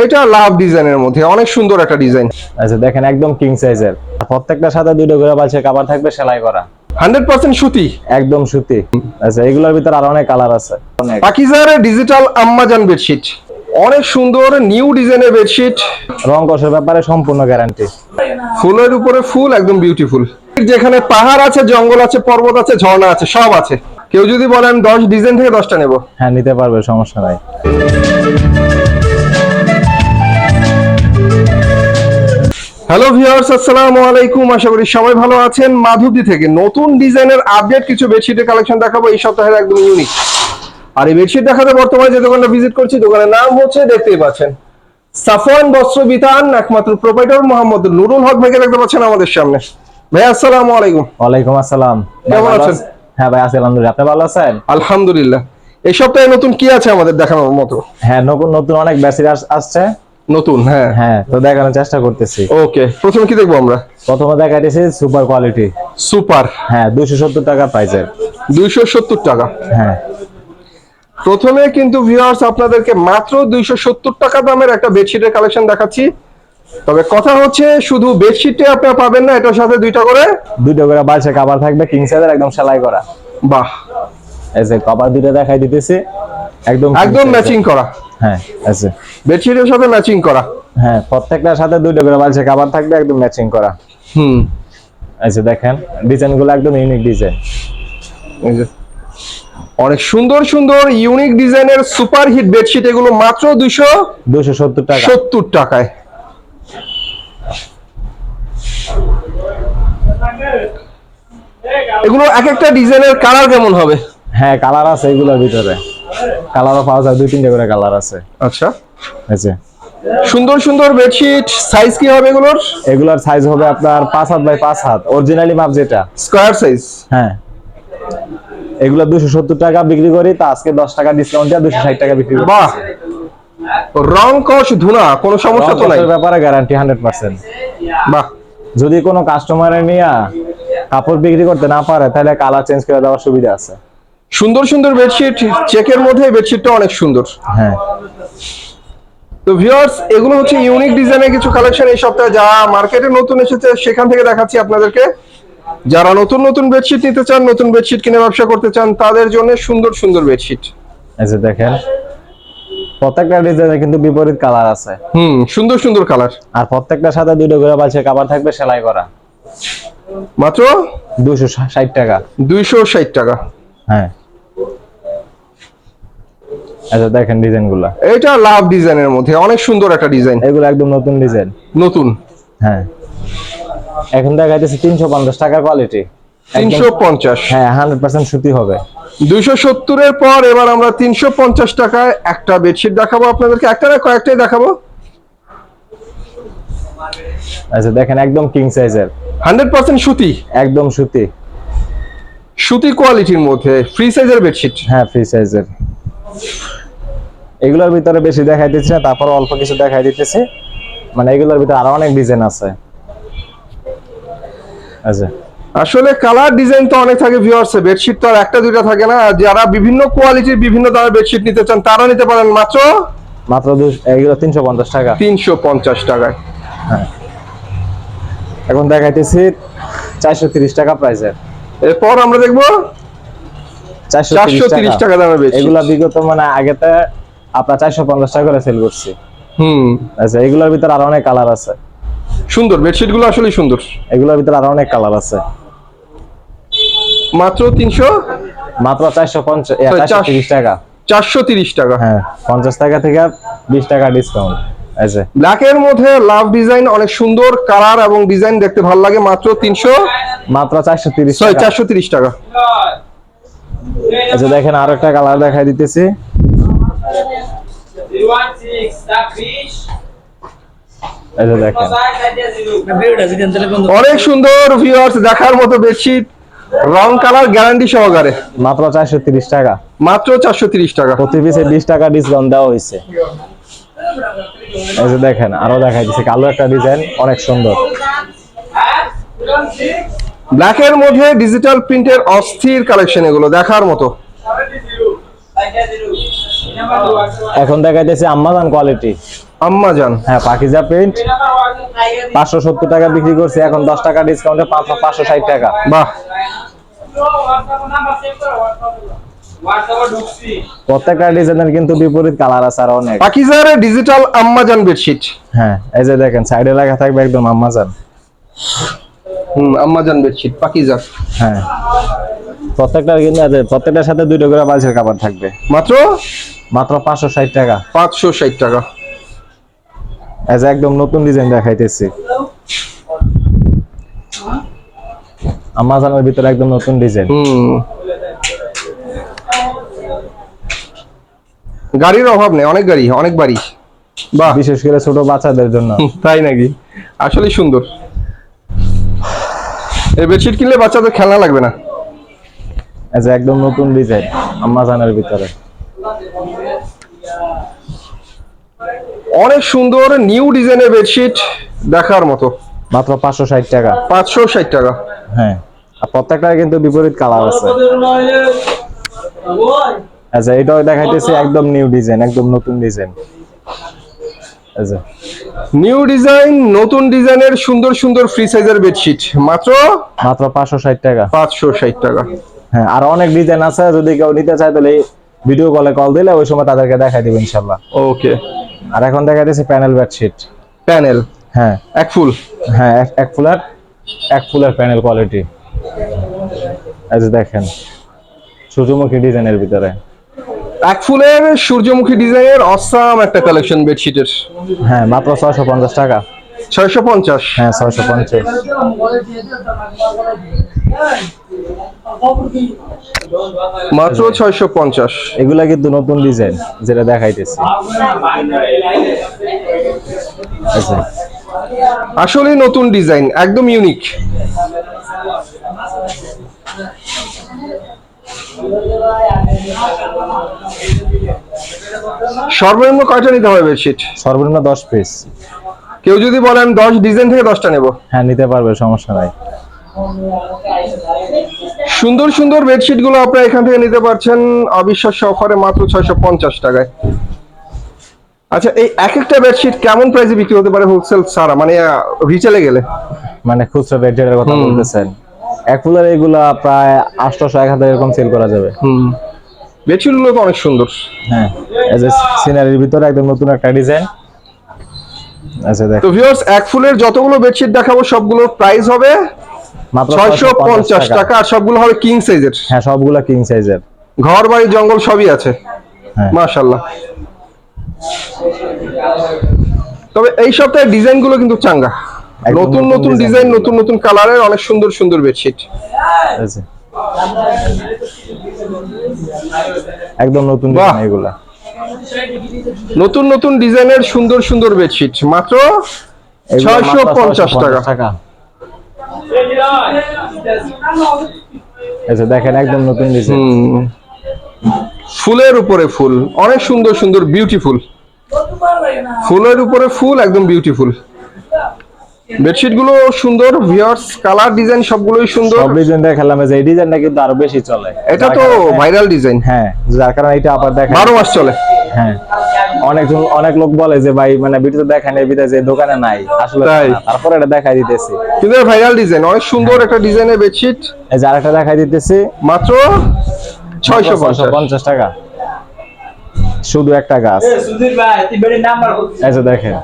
এটা লাভ ডিজাইনের মধ্যে অনেক সুন্দর একটা ডিজাইন। আচ্ছা দেখেন একদম কিং সাইজের প্রত্যেকটা সাথে দুটো করে বালছে কাবার থাকবে সেলাই করা। হান্ড্রেড পার্সেন্ট সুতি। একদম সুতি। আচ্ছা এগুলোর ভিতর আরও অনেক কালার আছে। পাকিজার ডিজিটাল আম্মাজান বেডশিট অনেক সুন্দর নিউ ডিজাইনের বেডশিট রং কষের ব্যাপারে সম্পূর্ণ গ্যারান্টি ফুলের উপরে ফুল একদম বিউটিফুল যেখানে পাহাড় আছে জঙ্গল আছে পর্বত আছে ঝর্ণা আছে সব আছে। কেউ যদি বলেন দশ ডিজাইন থেকে দশটা নেব। হ্যাঁ নিতে পারবে সমস্যা নাই। হ্যালো ভিউয়ার্স আসসালামু আলাইকুম। আশা করি সবাই ভালো আছেন। মাধবদী থেকে নতুন ডিজাইনের আপডেট কিছু বেডশিটের কালেকশন দেখাবো। এই সপ্তাহের একদম ইউনিক আর এই বেডশিট দেখাতে বর্তমানে যে দোকানটা ভিজিট করছি দোকানের নাম হচ্ছে দেখতেই পাচ্ছেন। সাফওয়ান বস্ত্র বিতান একমাত্র প্রোপাইটর মোহাম্মদ নুরুল হক ভাইকে দেখতে পাচ্ছেন আমাদের সামনে। ভাই আসসালামু আলাইকুম। ওয়ালাইকুম আসসালাম। কেমন আছেন? হ্যাঁ ভাই আছি আলহামদুলিল্লাহ। আপনি ভালো আছেন? আলহামদুলিল্লাহ। এই সপ্তাহে নতুন কি আছে আমাদের দেখানোর মতো? হ্যাঁ নতুন নতুন অনেক ব্যাসির আসছে। নতুন? হ্যাঁ হ্যাঁ তো দেখানোর চেষ্টা করতেছি। ওকে প্রথমে কি দেখব আমরা? প্রথমে দেখাইতেছি সুপার কোয়ালিটি। সুপার। হ্যাঁ দুশো সত্তর টাকা প্রাইসের দুইশো সত্তর টাকা। হ্যাঁ। প্রথমে কিন্তু ভিউয়ার্স আপনাদেরকে মাত্র দুইশো সত্তর টাকা দামের একটা বেডশিটের কালেকশন দেখাচ্ছি। তবে কথা হচ্ছে শুধু বেডশিটে আপনারা পাবেন না এটার সাথে দুইটা করে দুটো করে বালছে কাবার থাকবে কিং সাইজের একদম সেলাই করা। বাহ। এই যে কভার দুটো দেখাই দিতেছি। একদম একদম ম্যাচিং করা। হ্যাঁ আছে। বেডশিটের সাথে ম্যাচিং করা। হ্যাঁ প্রত্যেকটার সাথে দুটো করে বালছে কাবার থাকবে একদম ম্যাচিং করা। হুম। যে দেখেন ডিজাইনগুলো একদম ইউনিক ডিজাইন এই যে। অনেক সুন্দর সুন্দর ইউনিক ডিজাইনের সুপার হিট বেডশিট এগুলো মাত্র দুইশো দুশো সত্তর টাকা। সত্তর টাকায়। এগুলো এক একটা ডিজাইনের কালার কেমন হবে? হ্যাঁ কালার আছে এগুলোর ভিতরে। কালারও পাওয়া যায় দুই তিনটে করে কালার আছে। আচ্ছা। যে। সুন্দর সুন্দর বেডশিট সাইজ কি হবে এগুলোর? এগুলোর সাইজ হবে আপনার পাঁচ হাত বাই পাঁচ হাত অরিজিনালি মাপ যেটা। স্কোয়ার সাইজ হ্যাঁ। এগুলো দুশো সত্তর টাকা বিক্রি করি তা আজকে দশ টাকা ডিসকাউন্ট দিয়ে দুশো ষাট টাকা বিক্রি করি। বাহ! রং কষ ধুনা কোনো সমস্যা তো নাই। ব্যাপারে গ্যারান্টি হান্ড্রেড পার্সেন্ট বাহ! যদি কোনো কাস্টমারে নিয়ে কাপড় বিক্রি করতে না পারে তাহলে কালার চেঞ্জ করে দেওয়ার সুবিধা আছে। সুন্দর সুন্দর বেডশিট চেকের মধ্যে বেডশিটটা অনেক সুন্দর। হ্যাঁ। তো ভিউয়ার্স এগুলো হচ্ছে ইউনিক ডিজাইনের কিছু কালেকশন এই সপ্তাহে যা মার্কেটে নতুন এসেছে সেখান থেকে দেখাচ্ছি আপনাদেরকে। যারা নতুন নতুন বেডশিট নিতে চান নতুন বেডশিট কিনে ব্যবসা করতে চান তাদের জন্য সুন্দর সুন্দর বেডশিট এই যে দেখেন প্রত্যেকটা ডিজাইনে কিন্তু বিপরীত কালার আছে। হুম সুন্দর সুন্দর কালার আর প্রত্যেকটা সাথে দুটো করে বালছে কাবার থাকবে সেলাই করা। মাত্র? দুশো ষাট টাকা। দুইশো ষাট টাকা। হ্যাঁ। আচ্ছা দেখেন ডিজাইনগুলা এটা লাভ ডিজাইনের মধ্যে অনেক সুন্দর একটা ডিজাইন। এগুলো একদম নতুন ডিজাইন। নতুন? হ্যাঁ। এখন দেখা যাচ্ছে তিনশো পঞ্চাশ টাকার কোয়ালিটি তিনশো পঞ্চাশ। হ্যাঁ হান্ড্রেড পার্সেন্ট সুতি হবে। দুইশো সত্তরের পর এবার আমরা তিনশো পঞ্চাশ টাকায় একটা বেডশিট দেখাবো আপনাদেরকে। একটা না কয়েকটাই দেখাবো। আচ্ছা দেখেন একদম কিং সাইজের হান্ড্রেড পার্সেন্ট সুতি? একদম সুতি। সুতি কোয়ালিটির মধ্যে ফ্রি সাইজের বেডশিট হ্যাঁ ফ্রি সাইজের এগুলোর ভিতরে বেশি দেখাই দিচ্ছি না তারপর অল্প কিছু দেখাই দিতেছি। মানে এগুলোর ভিতরে আরও অনেক ডিজাইন আছে। আচ্ছা আসলে কালার ডিজাইন তো অনেক থাকে ভিউয়ার্স বেডশিট তো আর একটা দুইটা থাকে না। যারা বিভিন্ন কোয়ালিটির বিভিন্ন দামের বেডশিট নিতে চান তারা নিতে পারেন মাত্র মাত্র এগুলো তিনশো পঞ্চাশ টাকা। তিনশো পঞ্চাশ টাকায় এখন দেখাইতেছি চারশো তিরিশ টাকা প্রাইসের এরপর আমরা দেখব চারশো তিরিশ টাকা। দামের বেডশিট এগুলা বিগত মানে আগেতে আপনার চারশো পঞ্চাশ টাকা করে সেল করছি। হুম। আচ্ছা এগুলোর ভিতরে আরও অনেক কালার আছে। সুন্দর বেডশিটগুলো আসলে সুন্দর। এগুলোর ভিতরে আরও অনেক কালার আছে। মাত্র তিনশো? মাত্র চারশো পঞ্চাশ তিরিশ টাকা। চারশো তিরিশ টাকা। হ্যাঁ পঞ্চাশ টাকা থেকে বিশ টাকা ডিসকাউন্ট আছে। ব্ল্যাক এর মধ্যে লাভ ডিজাইন অনেক সুন্দর কালার এবং ডিজাইন দেখতে ভালো লাগে মাত্র তিনশো? মাত্র চারশো তিরিশ চারশো তিরিশ টাকা। আচ্ছা দেখেন আরও একটা কালার দেখাই দিতেছি। অনেক সুন্দর ভিউয়ার্স দেখার মতো বেডশিট রং কালার গ্যারান্টি সহকারে। মাত্র চারশো তিরিশ টাকা। মাত্র চারশো তিরিশ টাকা। প্রতি পিসে বিশ টাকা ডিসকাউন্ট দেওয়া হয়েছে। এই যে দেখেন আরও দেখাই দিচ্ছে কালো একটা ডিজাইন অনেক সুন্দর। ব্ল্যাক এর মধ্যে ডিজিটাল প্রিন্টের অস্থির কালেকশন এগুলো দেখার মতো। এখন দেখাইতেছে আম্মাজান কোয়ালিটি আম্মাজান? হ্যাঁ পাকিজা প্রিন্ট পাঁচশো সত্তর টাকা বিক্রি করছি এখন দশ টাকা ডিসকাউন্টে পাঁচশো পাঁচশো ষাট টাকা। বাহ। প্রত্যেকটা ডিজাইনের কিন্তু বিপরীত কালার আছে আর অনেক। পাকিজার ডিজিটাল আম্মাজান বেডশিট হ্যাঁ এই যে দেখেন সাইডে থাকবে একদম আম্মাজান। হুম আম্মাজান বেডশিট পাকিজার। হ্যাঁ। প্রত্যেকটার কিন্তু প্রত্যেকটার সাথে দুইটা করে বালিশের কাপড় থাকবে। মাত্র মাত্র পাঁচশো ষাট টাকা। পাঁচশো ষাট টাকা। এই যে একদম নতুন ডিজাইন দেখাইতেছি। আমাজনের ভিতরে একদম নতুন ডিজাইন। হুম। গাড়ির অভাব নেই অনেক গাড়ি অনেক বাড়ি। বাহ। বিশেষ করে ছোট বাচ্চাদের জন্য। তাই নাকি? আসলে সুন্দর। এই বেডশিট কিনলে বাচ্চাদের খেলা লাগবে না। এজ একদম নতুন ডিজাইন আমাজনের ভিতরে। অনেক সুন্দর নিউ ডিজাইনের বেডশিট দেখার মতো। মাত্র পাঁচশো ষাট টাকা। পাঁচশো ষাট টাকা। হ্যাঁ। আর প্রত্যেকটার কিন্তু বিপরীত কালার আছে। আচ্ছা এটাও দেখাইতেছি একদম নিউ ডিজাইন একদম নতুন ডিজাইন। আচ্ছা। নিউ ডিজাইন নতুন ডিজাইনের সুন্দর সুন্দর ফ্রি সাইজের বেডশিট। মাত্র? মাত্র পাঁচশো ষাট টাকা। পাঁচশো ষাট টাকা। হ্যাঁ আর অনেক ডিজাইন আছে যদি কেউ নিতে চায় তাহলে ভিডিও কলে কল দিলে ওই সময় তাদেরকে দেখাই দিব ইনশাল্লাহ ওকে আর এখন দেখাইতেছি প্যানেল বেডশিট প্যানেল হ্যাঁ। এক ফুল? হ্যাঁ এক- এক ফুলের এক ফুলের প্যানেল কোয়ালিটি এই যে দেখেন সূর্যমুখী ডিজাইনের ভিতরে। এক ফুলের সূর্যমুখী ডিজাইনের অসাম একটা কালেকশন বেডশিটের হ্যাঁ মাত্র ছয়শো পঞ্চাশ টাকা। ছয়শো পঞ্চাশ। হ্যাঁ ছয়শো পঞ্চাশ। মাত্র ছয়শো পঞ্চাশ। এগুলা কিন্তু নতুন ডিজাইন যেটা দেখাইতেছি। আচ্ছা। আসলে নতুন ডিজাইন একদম ইউনিক সর্বনিম্ন কয়টা নিতে হবে বেডশিট? সর্বনিম্ন দশ পিস কেউ যদি বলেন দশ ডিজাইন থেকে দশটা নেব। হ্যাঁ নিতে পারবে সমস্যা নাই। সুন্দর সুন্দর বেডশিটগুলো আপনারা এখান থেকে নিতে পারছেন। অবিশ্বাস্য অফারে মাত্র ছয়শো পঞ্চাশ টাকায়। আচ্ছা এই এক একটা বেডশিট কেমন প্রাইসে বিক্রি হতে পারে হোলসেল সারা মানে রিচেলে গেলে? মানে খুচরা রেটের কথা বলতেছেন। এক ফুলের এগুলা প্রায় আটশোশো এক হাজার এরকম সেল করা যাবে। হুম। বেডশিটগুলো তো অনেক সুন্দর। হ্যাঁ সিনারির ভিতরে একদম নতুন একটা ডিজাইন আচ্ছা দেখ তো ভিউয়ার্স এক ফুলের যতগুলো বেডশিট দেখাবো সবগুলোর প্রাইস হবে মাত্র ছয়শো পঞ্চাশ টাকা আর সবগুলো হবে কিং সাইজের হ্যাঁ সবগুলা কিং সাইজের ঘর বাড়ি জঙ্গল সবই আছে। হ্যাঁ। মাশাল্লাহ তবে এই সপ্তাহে কিন্তু চাঙ্গা। নতুন নতুন ডিজাইন নতুন নতুন কালারের অনেক সুন্দর সুন্দর বেডশিট একদম নতুন এগুলা। নতুন নতুন ডিজাইনের সুন্দর সুন্দর বেডশিট মাত্র ছয়শো পঞ্চাশ 650 টাকা। যে দেখেন একদম নতুন ডিজাইন ফুলের উপরে ফুল অনেক সুন্দর সুন্দর বিউটিফুল ফুলের উপরে ফুল একদম বিউটিফুল বেডশিটগুলো সুন্দর ভিউয়ার্স কালার ডিজাইন সবগুলোই সুন্দর। সব ডিজাইন দেখালাম এই যে এই ডিজাইনটা কিন্তু আরও বেশি চলে। এটা তো ভাইরাল ডিজাইন হ্যাঁ যার কারণে এটা আবার দেখেন বারো মাস চলে। হ্যাঁ। অনেক অনেক লোক বলে যে ভাই মানে ভিডিওতে দেখেন এই ভিডিও যে দোকানে নাই। আসলে। তারপরে এটা দেখাই দিতেছি। কিন্তু ভাইরাল ডিজাইন অনেক সুন্দর একটা ডিজাইনের বেডশিট এই যে আরেকটা দেখাই দিতেছি। মাত্র ছয়শো পঞ্চাশ। পঞ্চাশ টাকা। শুধু একটা গাছ। সুধীর ভাই নাম্বার এই যে দেখেন।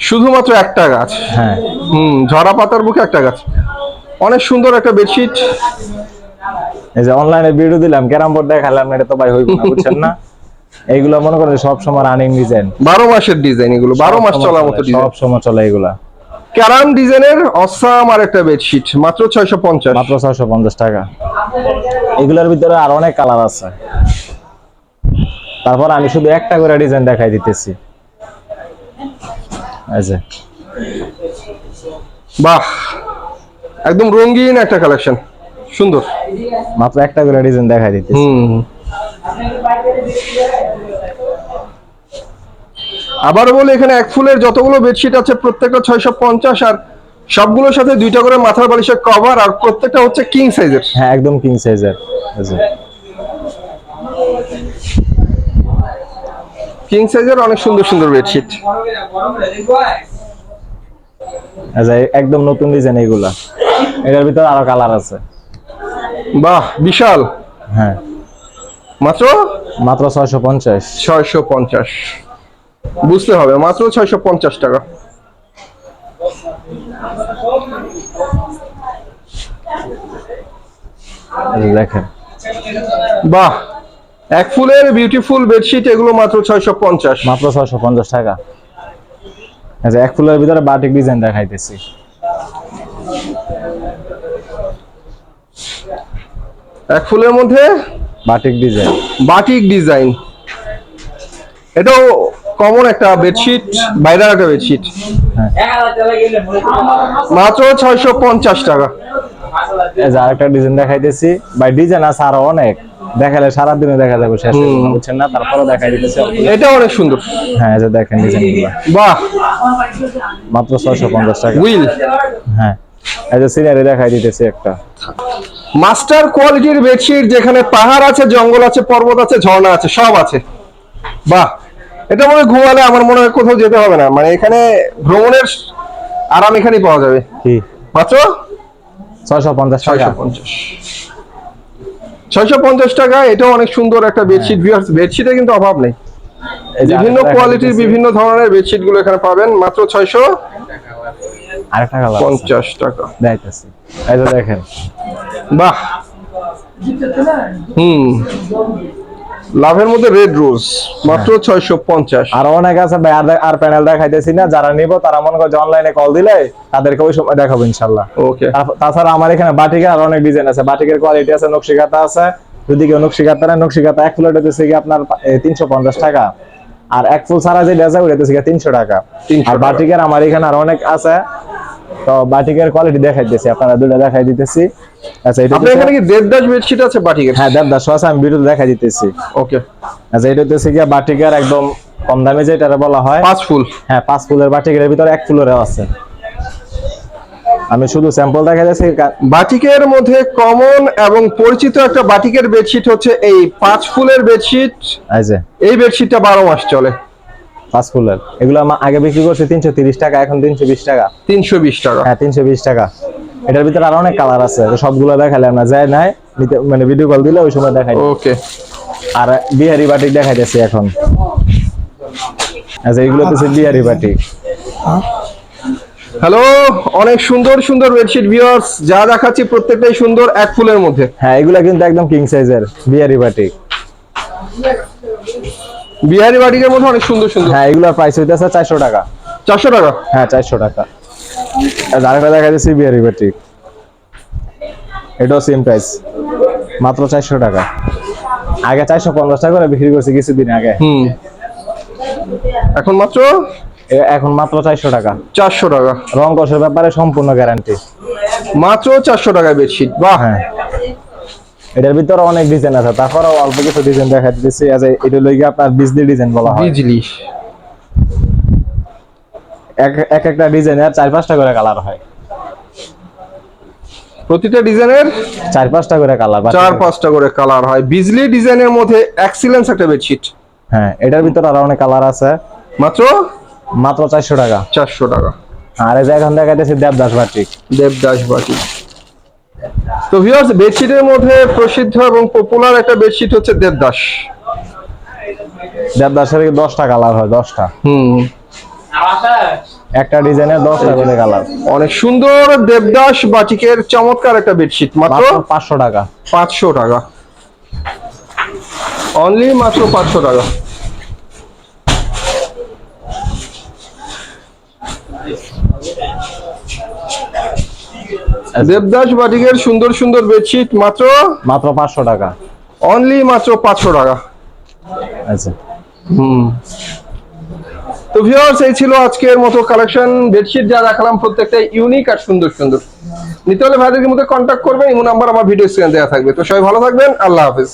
শুধুমাত্র একটা গাছ। হ্যাঁ। হুম ঝরা পাতার বুকে একটা গাছ। অনেক সুন্দর একটা বেডশিট এই যে অনলাইনে ভিডিও দিলাম ক্যারাম বোর্ড দেখালাম এটা তো ভাই হইব না বুঝছেন না? এইগুলো মনে করেন সব সময় রানিং ডিজাইন বারো মাসের ডিজাইন এগুলো বারো মাস চলার মতো ডিজাইন সব সময় চলে এগুলা। ক্যারাম ডিজাইনের অসাম আর একটা বেডশিট মাত্র ছয়শো পঞ্চাশ। মাত্র ছয়শো পঞ্চাশ টাকা। এগুলোর ভিতরে আর অনেক কালার আছে। তারপর আমি শুধু একটা করে ডিজাইন দেখাই দিতেছি। যে। বাহ একদম রঙিন একটা কালেকশন সুন্দর। মাত্র একটা করে ডিজাইন দেখাই দিতেছি। হুম। আবার বলি এখানে এক ফুলের যতগুলো বেডশিট আছে প্রত্যেকটা ছয়শো পঞ্চাশ আর সবগুলোর সাথে দুইটা করে মাথার বালিশের কভার আর প্রত্যেকটা হচ্ছে কিং সাইজের হ্যাঁ একদম কিং সাইজের কিং সাইজের অনেক সুন্দর সুন্দর বেডশিট যে একদম নতুন ডিজাইন এইগুলা এটার ভিতরে আরও কালার আছে। বাহ বিশাল। হ্যাঁ। মাত্র? মাত্র ছয়শো পঞ্চাশ। ছয়শো পঞ্চাশ। বুঝতে হবে মাত্র ছয়শো পঞ্চাশ টাকা। দেখেন। বাহ এক ফুলের বিউটিফুল বেডশিট এগুলো মাত্র ছয়শো পঞ্চাশ। মাত্র ছয়শো পঞ্চাশ টাকা। যে এক ফুলের ভিতরে বাটিক ডিজাইন দেখাইতেছি। এক ফুলের মধ্যে বাটিক ডিজাইন বাটিক ডিজাইন এটাও কমন একটা বেডশিট বাইরের একটা বেডশিট মাত্র ছয়শো পঞ্চাশ টাকা। আরেকটা ডিজাইন দেখাইতেছি। বাই ডিজাইন আছে আরও অনেক। দেখালে সারাদিনে দেখা যাবে শেষ বুঝছেন না? তারপরে দেখাই দিতেছি এটা অনেক সুন্দর। হ্যাঁ এই যে দেখেন ডিজাইনগুলো। বাহ! মাত্র ছয়শো পঞ্চাশ টাকা। উইল হ্যাঁ এই যে সিনারি দেখাই দিতেছি একটা। মাস্টার কোয়ালিটির বেডশিট যেখানে পাহাড় আছে জঙ্গল আছে পর্বত আছে ঝর্ণা আছে সব আছে। বাহ! এটা মনে হয় ঘুমালে আমার মনে হয় কোথাও যেতে হবে না। মানে এখানে ভ্রমণের আরাম এখানেই পাওয়া যাবে। মাত্র? ছয়শো পঞ্চাশ টাকা। ছয়শো পঞ্চাশ। ছয়শো পঞ্চাশ টাকা এটাও অনেক সুন্দর একটা বেডশিট। ভিউয়ার্স বেডশিটের কিন্তু অভাব নেই। বিভিন্ন কোয়ালিটির বিভিন্ন ধরনের বেডশিটগুলো এখানে পাবেন। মাত্র ছয়শো পঞ্চাশ টাকা। দেখাইতেছি। এই যে দেখেন। বাহ। হুম। লাভের মধ্যে রেড রোজ মাত্র ছয়শো পঞ্চাশ। আরও অনেক আছে ভাই আর- প্যানেল দেখাইতেছি না যারা নিব তারা মনে করে অনলাইনে কল দিলে তাদেরকে ওই সময় দেখাবো ইনশাল্লাহ ওকে তাছাড়া আমার এখানে বাটিকের আর অনেক ডিজাইন আছে বাটিকের কোয়ালিটি আছে নকশিকাতা আছে। যদি কেউ নকশিকাতা নেয় নকশিকাতা এক ফুল হইতেছে কি আপনার তিনশো পঞ্চাশ টাকা। আর এক ফুল ছাড়া যেটা আছে ওইটা হচ্ছে তিনশো টাকা। 300 আর টাকা। বাটিকের আমার এখানে আর অনেক আছে। তো বাটিকের কোয়ালিটি আপনারা দুটো দেখাই দিতেছি। আচ্ছা এটা আপনার এখানে কি দেবদাস বেডশিট আছে বাটিকের? হ্যাঁ দেবদাস আছে আমি দেখাই দিতেছি। ওকে আচ্ছা এটা হচ্ছে কি বাটিকের একদম কম দামে যেটা বলা হয়। পাঁচ ফুল। হ্যাঁ পাঁচ ফুলের বাটিকের ভিতরে এক ফুলেরও আছে। আমি শুধু স্যাম্পল দেখা যাচ্ছে বাটিকের মধ্যে কমন এবং পরিচিত একটা বাটিকের বেডশিট হচ্ছে এই পাঁচ ফুলের বেডশিট এই বেডশিটটা বারো মাস চলে। পাঁচ ফুলের। এগুলো আমার আগে বিক্রি করছে তিনশো তিরিশ টাকা এখন তিনশো বিশ টাকা। তিনশো বিশ টাকা। হ্যাঁ তিনশো বিশ টাকা। এটার ভিতরে আরও অনেক কালার আছে সবগুলো দেখালে আমরা যাই নাই মানে ভিডিও কল দিলে ওই সময় দেখাই ওকে আর বিহারি বাটিক দেখাইতেছি এখন। আচ্ছা এগুলো হচ্ছে বিহারি বাটিক। হ্যালো অনেক সুন্দর সুন্দর বেডশিট ভিউয়ার্স যা দেখাচ্ছি প্রত্যেকটাই সুন্দর এক ফুলের মধ্যে। হ্যাঁ এগুলো কিন্তু একদম কিং সাইজের বিহারি বাটিক। বিহারি বাটিকের মধ্যে অনেক সুন্দর সুন্দর। হ্যাঁ এগুলোর প্রাইস হইতেছে চারশো টাকা। চারশো টাকা? হ্যাঁ চারশো টাকা। আর আরেকটা দেখা যাচ্ছে বিহারি বাটিক। এটাও সেম প্রাইস মাত্র চারশো টাকা। আগে চারশো পঞ্চাশ টাকা করে বিক্রি করছি কিছুদিন আগে। হুম। এখন মাত্র? এখন মাত্র চারশো টাকা। চারশো টাকা। রং কষের ব্যাপারে সম্পূর্ণ গ্যারান্টি মাত্র চারশো টাকায় বেডশিট বাহ! হ্যাঁ। এটার ভিতরে অনেক ডিজাইন আছে তারপরে অল্প কিছু ডিজাইন দেখা দিতেছি। আজ এটা লইগে আপনার বিজলি ডিজাইন বলা হয়। বিজলি এক এক একটা ডিজাইনের চার পাঁচটা করে কালার হয়। প্রতিটা ডিজাইনের চার পাঁচটা করে কালার চার পাঁচটা করে কালার হয়। বিজলি ডিজাইনের মধ্যে এক্সিলেন্স একটা বেডশিট হ্যাঁ এটার ভিতরে আরও অনেক কালার আছে। মাত্র? মাত্র চারশো টাকা। চারশো টাকা। আর এই যে এখন দেখাইতেছি দেবদাস বাটিক। দেবদাস বাটি তো ভিউয়ার্স বেডশিটের মধ্যে প্রসিদ্ধ এবং পপুলার একটা বেডশিট হচ্ছে দেবদাস। দেবদাসের দশটা কালার হয় দশটা হুম। একটা ডিজাইনের দশটা করে কালার অনেক সুন্দর দেবদাস বাটিকের চমৎকার একটা বেডশিট মাত্র মাত্র পাঁচশো টাকা। পাঁচশো টাকা। অনলি মাত্র পাঁচশো টাকা। দেবদাস বাটিকের সুন্দর সুন্দর বেডশিট মাত্র? মাত্র পাঁচশো টাকা। অনলি মাত্র পাঁচশো টাকা। আচ্ছা। হুম। তো ভিউয়ার্স এই ছিল আজকের মতো কালেকশন বেডশিট যা রাখলাম প্রত্যেকটা ইউনিক আর সুন্দর সুন্দর। নিতে হলে ভাইদেরকে মধ্যে কন্ট্যাক্ট করবেন ইমো নাম্বার আমার ভিডিও স্ক্রিনে দেওয়া থাকবে। তো সবাই ভালো থাকবেন আল্লাহ হাফেজ।